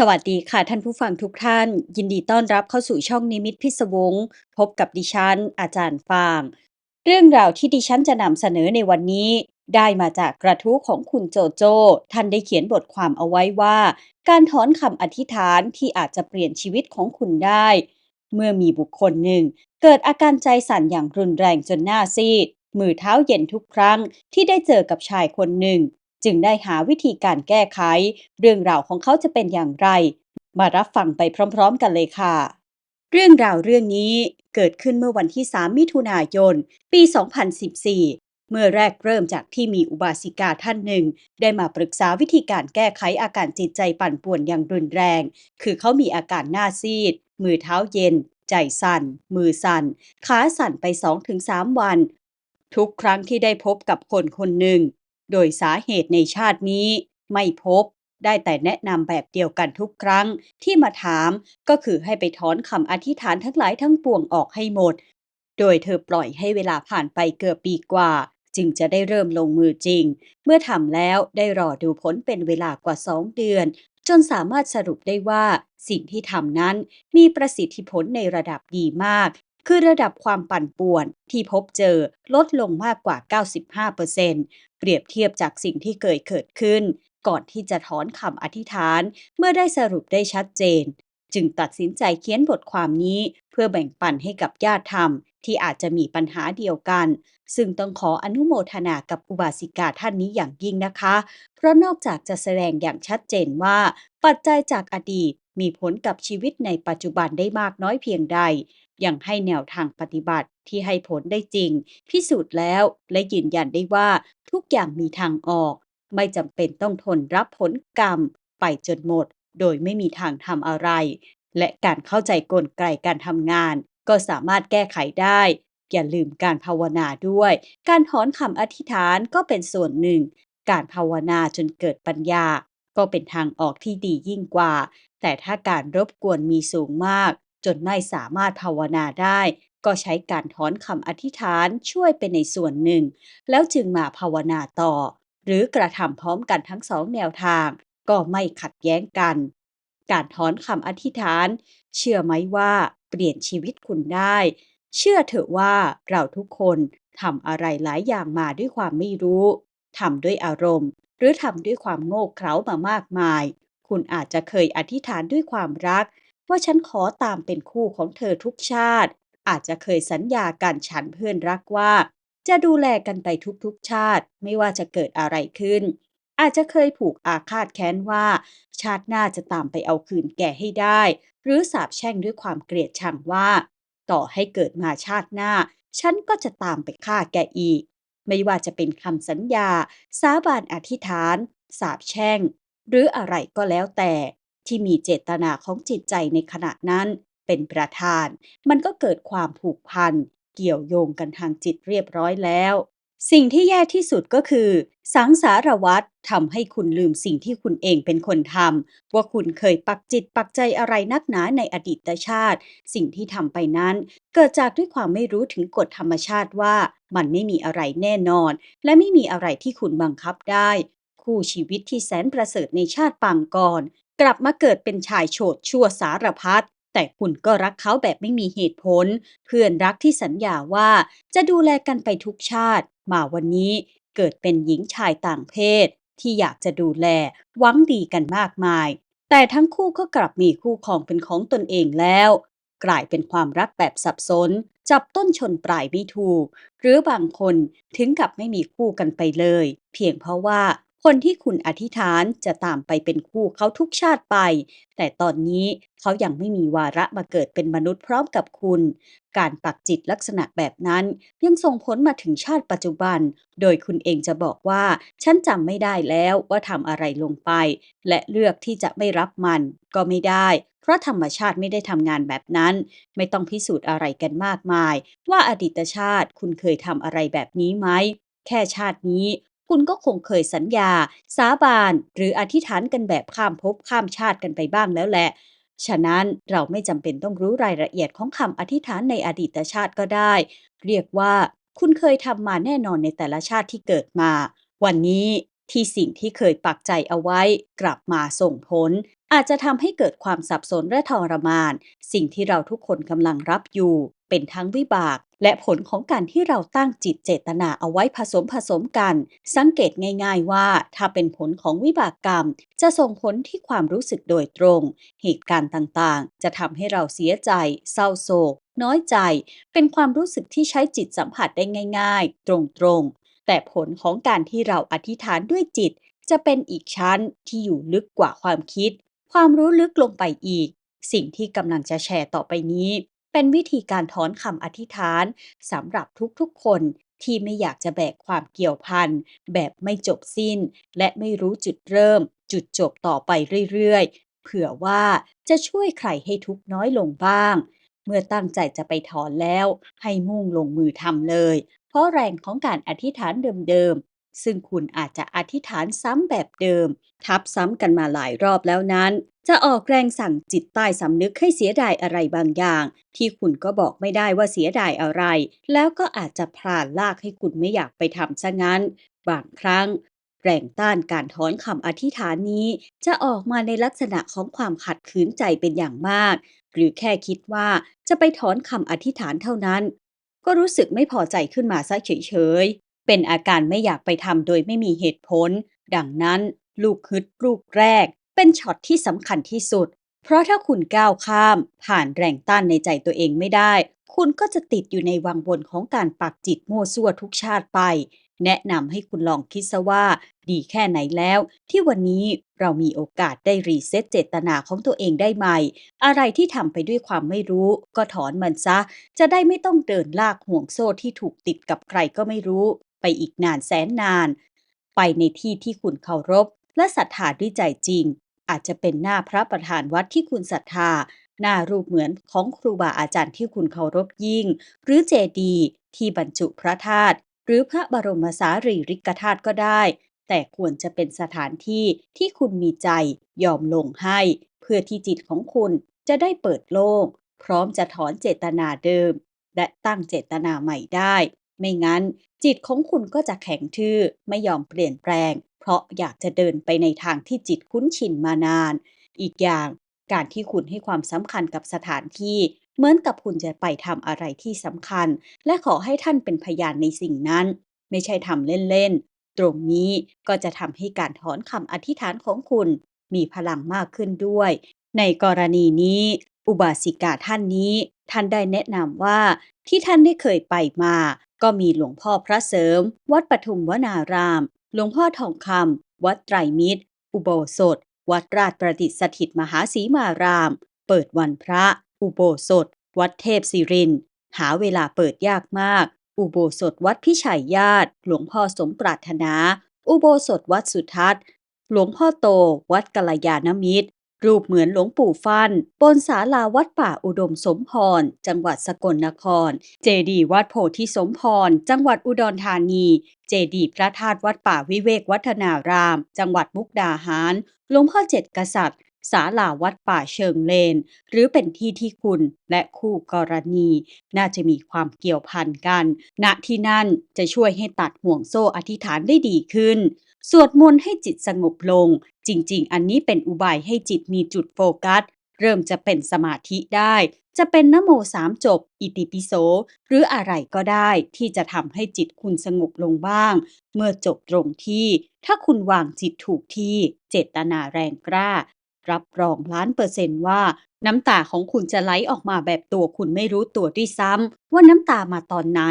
สวัสดีค่ะท่านผู้ฟังทุกท่าน ยินดีต้อนรับเข้าสู่ช่องนิมิตพิศวงพบกับดิฉัน อาจารย์ฟาง เรื่องราวที่ดิฉันจะนำเสนอในวันนี้ ได้มาจากกระทู้ของคุณโจโจ ท่านได้เขียนบทความเอาไว้ว่า การถอนคำอธิษฐานที่อาจจะเปลี่ยนชีวิตของคุณได้ เมื่อมีบุคคลหนึ่ง เกิดอาการใจสั่นอย่างรุนแรงจนหน้าซีด มือเท้าเย็นทุกครั้งที่ได้เจอกับชายคนหนึ่ง จึงได้หาวิธีการแก้ไข เรื่องราวของเขาจะเป็นอย่างไร มารับฟังไปพร้อม ๆ กันเลยค่ะ เรื่องราวเรื่องนี้เกิดขึ้นเมื่อวันที่ 3 มิถุนายน ปี 2014 เมื่อแรกเริ่มจากที่มีอุบาสิกาท่านหนึ่ง ได้มาปรึกษาวิธีการแก้ไขอาการจิตใจปั่นป่วนอย่างรุนแรง คือเขามีอาการหน้าซีด มือเท้าเย็น ใจสั่น มือสั่น ขาสั่นไป 2-3 วัน ทุกครั้งที่ได้พบกับคนคนหนึ่ง โดยสาเหตุในชาตินี้ไม่พบ ได้แต่แนะนำแบบเดียวกันทุกครั้งที่มาถามก็คือให้ไปถอนคำอธิษฐานทั้งหลายทั้งปวงออกให้หมด โดยเธอปล่อยให้เวลาผ่านไปเกือบปีกว่า จึงจะได้เริ่มลงมือจริง เมื่อทำแล้วได้รอดูผลเป็นเวลากว่า2เดือน จนสามารถสรุปได้ว่าสิ่งที่ทำนั้นมีประสิทธิผลในระดับดีมาก คือระดับความปั่นป่วนที่พบเจอลดลงมากกว่า 95%เปรียบเทียบจากสิ่งที่เคยเกิดขึ้น ก่อนที่จะถอนคำอธิษฐาน เมื่อได้สรุปได้ชัดเจน จึงตัดสินใจเขียนบทความนี้ เพื่อแบ่งปันให้กับญาติธรรม ที่อาจจะมีปัญหาเดียวกัน ซึ่งต้องขออนุโมทนากับอุบาสิกาท่านนี้อย่างยิ่งนะคะ เพราะนอกจากจะแสดงอย่างชัดเจนว่า ปัจจัยจากอดีตมีผลกับชีวิตในปัจจุบันได้มากน้อยเพียงใด ยังให้แนวทางปฏิบัติที่ให้ผลได้จริง พิสูจน์แล้วและยืนยันได้ว่าทุกอย่างมีทางออก ไม่จำเป็นต้องทนรับผลกรรม ไปจนหมด โดยไม่มีทางทำอะไร และการเข้าใจกลไกการทำงาน ก็สามารถแก้ไขได้ อย่าลืมการภาวนาด้วย การถอนคำอธิษฐานก็เป็นส่วนหนึ่ง การภาวนาจนเกิดปัญญา ก็เป็นทางออกที่ดียิ่งกว่า แต่ถ้าการรบกวนมีสูงมาก จนไม่สามารถภาวนาได้ ก็ใช้การถอนคำอธิษฐานช่วยเป็นในส่วนหนึ่ง แล้วจึงมาภาวนาต่อ หรือกระทำพร้อมกันทั้งสองแนวทาง ก็ไม่ขัดแย้งกัน การถอนคำอธิษฐาน เชื่อไหมว่าเปลี่ยนชีวิตคุณได้ เชื่อเถอะว่าเราทุกคนทำอะไรหลายอย่างมาด้วยความไม่รู้ทำด้วยอารมณ์ หรือทำด้วยความโง่เขลามามากมาย คุณอาจจะเคยอธิษฐานด้วยความรัก ว่าฉันขอตามเป็นคู่ของเธอทุกชาติ อาจจะเคยสัญญากันฉันเพื่อนรักว่า จะดูแลกันไปทุกๆชาติ ไม่ว่าจะเกิดอะไรขึ้น อาจจะเคยผูกอาฆาตแค้นว่า ชาติหน้าจะตามไปเอาคืนแก่ให้ได้ หรือสาบแช่งด้วยความเกลียดชังว่า ต่อให้เกิดมาชาติหน้า ฉันก็จะตามไปฆ่าแกอีก ไม่ว่าจะเป็นคำสัญญา สาบานอธิษฐาน สาบแช่ง หรืออะไรก็แล้วแต่ ที่มีเจตนาของจิตใจในขณะนั้นเป็นประธาน มันก็เกิดความผูกพัน เกี่ยวโยงกันทางจิตเรียบร้อยแล้ว สิ่งที่แย่ที่สุดก็คือ สังสารวัตรทำให้คุณลืมสิ่งที่คุณเองเป็นคนทำว่าคุณเคยปักจิตปักใจอะไรนักหนาในอดีตชาติ สิ่งที่ทำไปนั้น เกิดจากด้วยความไม่รู้ถึงกฎธรรมชาติว่ามันไม่มีอะไรแน่นอน และไม่มีอะไรที่คุณบังคับได้ คู่ชีวิตที่แสนประเสริฐในชาติปางก่อน กลับมาเกิดเป็นชายโฉดชั่วสารพัดแต่คุณก็รักเขาแบบไม่มีเหตุผล เพื่อนรักที่สัญญาว่าจะดูแลกันไปทุกชาติ มาวันนี้เกิดเป็นหญิงชายต่างเพศ ที่อยากจะดูแลหวังดีกันมากมาย แต่ทั้งคู่ก็กลับมีคู่ครองเป็นของตนเองแล้ว กลายเป็นความรักแบบสับสน จับต้นชนปลายไม่ถูก หรือบางคนถึงกับไม่มีคู่กันไปเลย เพียงเพราะว่า คนที่คุณอธิษฐานจะตามไปเป็นคู่เขาทุกชาติไป แต่ตอนนี้เขายังไม่มีวาระมาเกิดเป็นมนุษย์พร้อมกับคุณ การปักจิตลักษณะแบบนั้นยังส่งผลมาถึงชาติปัจจุบัน โดยคุณเองจะบอกว่า ฉันจำไม่ได้แล้วว่าทำอะไรลงไป และเลือกที่จะไม่รับมัน ก็ไม่ได้ เพราะธรรมชาติไม่ได้ทำงานแบบนั้น ไม่ต้องพิสูจน์อะไรกันมากมาย ว่าอดีตชาติคุณเคยทำอะไรแบบนี้ไหมแค่ชาตินี้ คุณก็คงเคยสัญญา สาบานหรืออธิษฐานกันแบบข้ามภพข้ามชาติกันไปบ้างแล้วแหละ ฉะนั้นเราไม่จำเป็นต้องรู้รายละเอียดของคำอธิษฐานในอดีตชาติก็ได้ เรียกว่า คุณเคยทำมาแน่นอนในแต่ละชาติที่เกิดมา วันนี้ที่สิ่งที่เคยปักใจเอาไว้ กลับมาส่งผล อาจจะทำให้เกิดความสับสนและทรมาน สิ่งที่เราทุกคนกำลังรับอยู่ เป็นทั้งวิบาก และผลของการที่เราตั้งจิตเจตนาเอาไว้ผสมผสมกัน สังเกตง่ายๆว่า ถ้าเป็นผลของวิบากกรรม จะส่งผลที่ความรู้สึกโดยตรง เหตุการณ์ต่างๆ จะทำให้เราเสียใจ เศร้าโศก น้อยใจ เป็นความรู้สึกที่ใช้จิตสัมผัสได้ง่าย ๆ ตรงๆ แต่ผลของการที่เราอธิษฐานด้วยจิตจะเป็นอีกชั้นที่อยู่ลึกกว่าความคิด ความรู้ลึกลงไปอีก สิ่งที่กำลังจะแชร์ต่อไปนี้ เป็นวิธีการถอนคำอธิษฐานสำหรับทุกๆคนที่ไม่อยากจะแบกความเกี่ยวพันแบบไม่จบสิ้น และไม่รู้จุดเริ่ม จุดจบต่อไปเรื่อยๆ เผื่อว่าจะช่วยใครให้ทุกน้อยลงบ้าง เมื่อตั้งใจจะไปถอนแล้ว ให้มุ่งลงมือทำเลย เพราะแรงของการอธิษฐานเดิม ซึ่งคุณอาจจะอธิษฐานซ้ำแบบเดิม ทับซ้ำกันมาหลายรอบแล้วนั้น จะออกแรงสั่งจิตใต้สำนึกให้เสียดายอะไรบางอย่าง ที่คุณก็บอกไม่ได้ว่าเสียดายอะไร แล้วก็อาจจะพลานลากให้คุณไม่อยากไปทำซะงั้น บางครั้ง แรงต้านการถอนคำอธิษฐานนี้ จะออกมาในลักษณะของความขัดขืนใจเป็นอย่างมาก หรือแค่คิดว่าจะไปถอนคำอธิษฐานเท่านั้น ก็รู้สึกไม่พอใจขึ้นมาซะเฉย เป็นอาการไม่อยากไปทำโดยไม่มีเหตุผล ดังนั้น ลูกฮึดลูกแรก เป็นช็อตที่สำคัญที่สุด เพราะถ้าคุณก้าวข้าม ผ่านแรงต้านในใจตัวเองไม่ได้ คุณก็จะติดอยู่ในวังวนของการปักจิตมั่วซั่วทุกชาติไป แนะนำให้คุณลองคิดซะว่า ดีแค่ไหนแล้ว ที่วันนี้เรามีโอกาสได้รีเซ็ตเจตนาของตัวเองได้ใหม่ อะไรที่ทำไปด้วยความไม่รู้ ก็ถอนมันซะ จะได้ไม่ต้องเดินลากห่วงโซ่ที่ถูกติดกับใครก็ไม่รู้ อีกนานแสนนาน ไปในที่ที่คุณเคารพ และศรัทธาด้วยใจจริง อาจจะเป็นหน้าพระประธานวัดที่คุณศรัทธา หน้ารูปเหมือนของครูบาอาจารย์ที่คุณเคารพยิ่ง หรือเจดีย์ที่บรรจุพระธาตุหรือพระบรมสารีริกธาตุก็ได้ แต่ควรจะเป็นสถานที่ที่คุณมีใจยอมลงให้ เพื่อที่จิตของคุณจะได้เปิดโล่งพร้อมจะถอนเจตนาเดิม และตั้งเจตนาใหม่ได้ ไม่งั้น จิตของคุณก็จะแข็งทื่อไม่ยอมเปลี่ยนแปลง เพราะอยากจะเดินไปในทางที่จิตคุ้นชินมานาน อีกอย่างการที่คุณให้ความสำคัญกับสถานที่ เหมือนกับคุณจะไปทำอะไรที่สำคัญ และขอให้ท่านเป็นพยานในสิ่งนั้น ไม่ใช่ทำเล่น ๆ ตรงนี้ก็จะทำให้การถอนคำอธิษฐานของคุณ มีพลังมากขึ้นด้วย ในกรณีนี้ อุบาสิกาท่านนี้ ท่านได้แนะนำว่าที่ท่านได้เคยไปมา ก็มีหลวงพ่อพระเสริม วัดปทุมวนาราม หลวงพ่อทองคำวัดไตรมิตร อุโบสถ วัดราชประดิษฐิตมหาสีมาราม เปิดวันพระ อุโบสถ วัดเทพศิริน หาเวลาเปิดยากมาก อุโบสถวัดพิชัยญาติ หลวงพ่อสมปรารถนา อุโบสถวัดสุทัศน์ หลวงพ่อโต วัดกัลยาณมิตร รูปเหมือนหลวงปู่ฟัน บนศาลาวัดป่าอุดมสมพร จังหวัดสกลนคร เจดีย์วัดโพธิสมพร จังหวัดอุดรธานี เจดีย์พระธาตุวัดป่าวิเวกวัฒนาราม จังหวัดมุกดาหาร หลวงพ่อเจ็ดกษัตริย์ศาลาวัดป่าเชิงเลน หรือเป็นที่ที่คุณและคู่กรณี น่าจะมีความเกี่ยวพันกัน ณที่นั่นจะช่วยให้ตัดห่วงโซ่อธิษฐานได้ดีขึ้น สวดมนต์ให้จิตสงบลง จริง ๆ อันนี้เป็นอุบายให้จิตมีจุดโฟกัส เริ่มจะเป็นสมาธิได้ จะเป็นนโมสามจบ อิติปิโส หรืออะไรก็ได้ที่จะทำให้จิตคุณสงบลงบ้าง เมื่อจบตรงที่ ถ้าคุณวางจิตถูกที่เจตนาแรงกล้า รับรองล้านเปอร์เซนต์ว่า น้ำตาของคุณจะไหลออกมาแบบตัวคุณไม่รู้ตัวด้วยซ้ำว่าน้ำตามาตอนไหน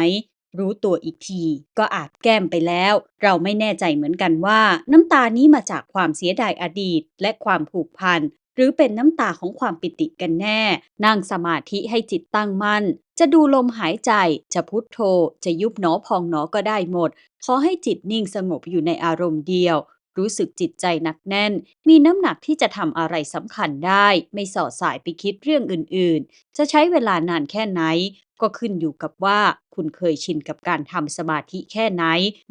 รู้ตัวอีกที ก็อาจแก้มไปแล้ว เราไม่แน่ใจเหมือนกันว่า น้ำตานี้มาจากความเสียดายอดีต และความผูกพันหรือเป็นน้ำตาของความปิติกันแน่ นั่งสมาธิให้จิตตั้งมั่น จะดูลมหายใจ จะพุทโธ จะยุบหนอพองหนอก็ได้หมด ขอให้จิตนิ่งสงบอยู่ในอารมณ์เดียว รู้สึกจิตใจหนักแน่น มีน้ำหนักที่จะทำอะไรสำคัญได้ ไม่สอดสายไปคิดเรื่องอื่นๆ จะใช้เวลานานแค่ไหน ก็ขึ้นอยู่กับว่าคุณเคยชินกับการทำสมาธิแค่ไหน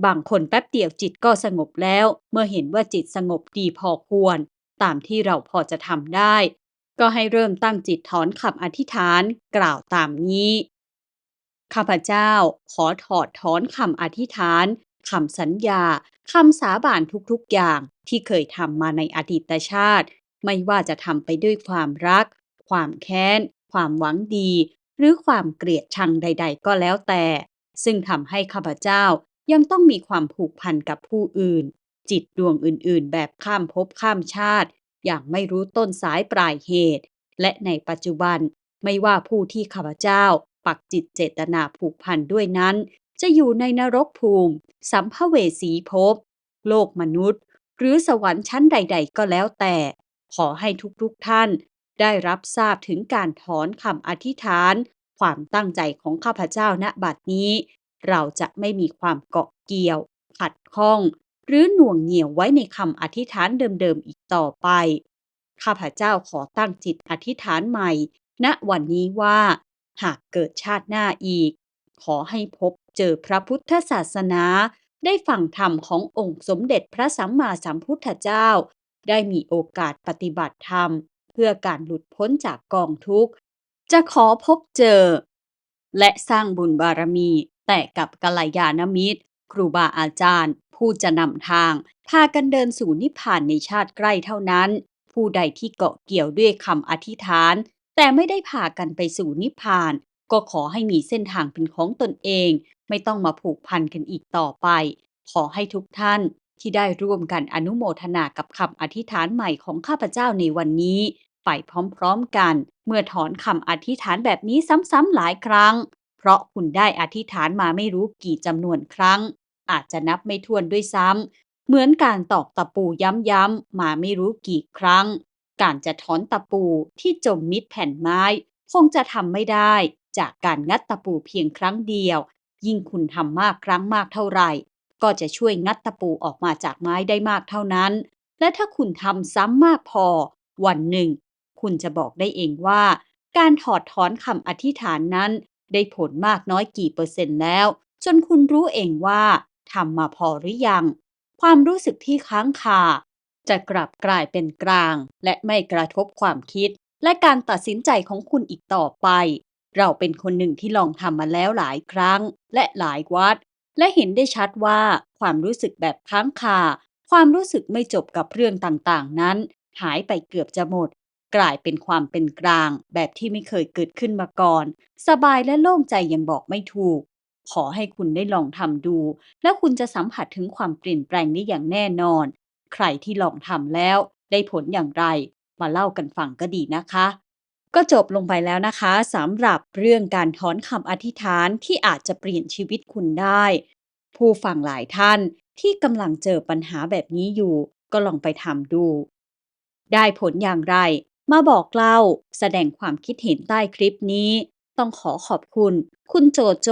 บางคนแป๊บเดียวจิตก็สงบแล้ว เมื่อเห็นว่าจิตสงบดีพอควร ตามที่เราพอจะทำได้ ก็ให้เริ่มตั้งจิตถอนคำอธิษฐาน กล่าวตามนี้ ข้าพเจ้า ขอถอดถอนคำอธิษฐานคำสัญญาคำสาบานทุกๆอย่างที่เคยทำมาในอดีตชาติ ไม่ว่าจะทำไปด้วยความรัก ความแค้น ความหวังดี หรือความเกลียดชังใด ๆ ก็แล้วแต่ ซึ่งทำให้ข้าพเจ้ายังต้องมีความผูกพันกับผู้อื่น จิตดวงอื่นๆ แบบข้ามภพข้ามชาติ อย่างไม่รู้ต้นสายปลายเหตุ และในปัจจุบันไม่ว่าผู้ที่ข้าพเจ้า ปักจิตเจตนาผูกพันด้วยนั้น จะอยู่ในนรกภูมิ สัมภเวสีภพ โลกมนุษย์ หรือสวรรค์ชั้นใด ๆ ก็แล้วแต่ ขอให้ทุกๆท่าน ได้รับทราบถึงการถอนคำอธิษฐาน ความตั้งใจของข้าพเจ้าณบัดนี้ เราจะไม่มีความเกาะเกี่ยว ขัดข้อง หรือหน่วงเหนี่ยวไว้ในคำอธิษฐานเดิมๆอีกต่อไป ข้าพเจ้าขอตั้งจิตอธิษฐานใหม่ ณวันนี้ว่า หากเกิดชาติหน้าอีก ขอให้พบเจอพระพุทธศาสนา ได้ฟังธรรมขององค์สมเด็จพระสัมมาสัมพุทธเจ้า ได้มีโอกาสปฏิบัติธรรม เพื่อการหลุดพ้นจากกองทุกข์ จะขอพบเจอ และสร้างบุญบารมี แต่กับกัลยาณมิตร ครูบาอาจารย์ ผู้จะนำทาง พากันเดินสู่นิพพานในชาติใกล้เท่านั้น ผู้ใดที่เกาะเกี่ยวด้วยคำอธิษฐาน แต่ไม่ได้พากันไปสู่นิพพาน ก็ขอให้มีเส้นทางเป็นของตนเอง ไม่ต้องมาผูกพันกันอีกต่อไป ขอให้ทุกท่าน ที่ได้ร่วมกันอนุโมทนากับคำอธิษฐานใหม่ของข้าพเจ้าในวันนี้ ไปพร้อมๆกัน เมื่อถอนคำอธิษฐานแบบนี้ซ้ำๆหลายครั้ง เพราะคุณได้อธิษฐานมาไม่รู้กี่จำนวนครั้ง อาจจะนับไม่ถ้วนด้วยซ้ำเหมือนการตอกตะปูย้ำๆมาไม่รู้กี่ครั้ง การจะถอนตะปูที่จมมิดแผ่นไม้ คงจะทำไม่ได้ จากการงัดตะปูเพียงครั้งเดียว ยิ่งคุณทำมากครั้งมากเท่าไหร่ ก็จะช่วยงัดตะปูออกมาจากไม้ได้มากเท่านั้น และถ้าคุณทำซ้ำมากพอ วันหนึ่ง คุณจะบอกได้เองว่า การถอดถอนคำอธิษฐานนั้น ได้ผลมากน้อยกี่เปอร์เซ็นต์แล้ว จนคุณรู้เองว่าทำมาพอหรือยัง ความรู้สึกที่ค้างคาจะกลับกลายเป็นกลาง และไม่กระทบความคิด และการตัดสินใจของคุณอีกต่อไป เราเป็นคนหนึ่งที่ลองทำมาแล้วหลายครั้ง และหลายวัด และเห็นได้ชัดว่าความรู้สึกแบบค้างคา ความรู้สึกไม่จบกับเรื่องต่างๆ นั้น หายไปเกือบจะหมด กลายเป็นความเป็นกลาง แบบที่ไม่เคยเกิดขึ้นมาก่อน สบายและโล่งใจยังบอกไม่ถูก ขอให้คุณได้ลองทำดู แล้วคุณจะสัมผัสถึงความเปลี่ยนแปลงได้อย่างแน่นอน ใครที่ลองทำแล้ว ได้ผลอย่างไร มาเล่ากันฟังก็ดีนะคะ ก็จบลงไปแล้วนะคะสำหรับเรื่องการถอนคำอธิษฐานที่อาจจะเปลี่ยนชีวิตคุณได้ ผู้ฟังหลายท่านที่กำลังเจอปัญหาแบบนี้อยู่ ก็ลองไปทำดู ได้ผลอย่างไร มาบอกเล่าแสดงความคิดเห็นใต้คลิปนี้ ต้องขอขอบคุณ คุณโจโจ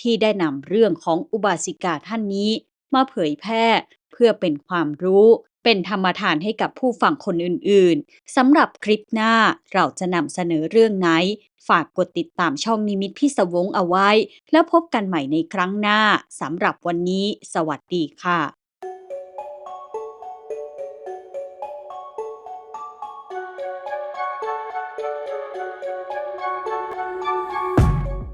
ที่ได้นำเรื่องของอุบาสิกาท่านนี้ มาเผยแพร่เพื่อเป็นความรู้ เป็นธรรมทานให้กับผู้ฟังคนอื่นๆสำหรับคลิปหน้าเราจะนำเสนอเรื่องไหน ฝากกดติดตามช่องนิมิตพิศวงเอาไว้ แล้วพบกันใหม่ในครั้งหน้าสำหรับวันนี้ สวัสดีค่ะ